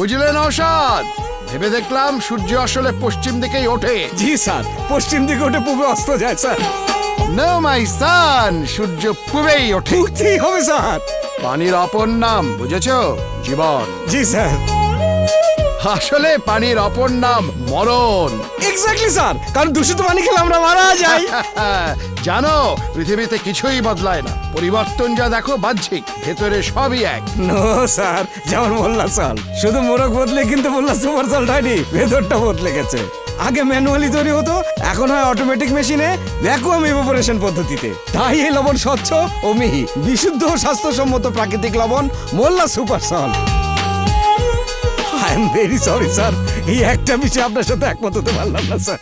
বুঝলে নৌসাদ ভেবে দেখলাম সূর্য আসলে পশ্চিম দিকেই ওঠে। জি স্যার। পশ্চিম দিকে ওঠে পূবে অস্ত যায় স্যার। নো মাই সান সূর্য পূবেই ওঠে। উঠতেই হবে স্যার। পানির অপর নাম বুঝেছ? জীবন। জি স্যার। আসলে পানির অপর নাম মরণ। এক্স্যাক্টলি স্যার কারণ দূষিত পানি খেলে আমরা মারা যাই। জানো পৃথিবীতে কিছুই বদলায় না। পরিবর্তন যা দেখো বাহ্যিক ভেতরে সবই এক। নো স্যার যেমন মোল্লা চাল। শুধু মোরগ বদলে কিন্তু মোল্লা সুপার চাল হয়নি ভেতরটা বদলে গেছে। আগে ম্যানুয়ালি তৈরি হতো এখন হয় অটোমেটিক মেশিনে ভ্যাকুয়াম ইভাপোরেশন পদ্ধতিতে। তাই এই লবণ স্বচ্ছ ও মিহি। বিশুদ্ধ স্বাস্থ্যসম্মত প্রাকৃতিক লবণ Molla super salt I M very sorry sir. এই একটা বিষয়ে আপনার সাথে একমত হতে পারলাম না, স্যার।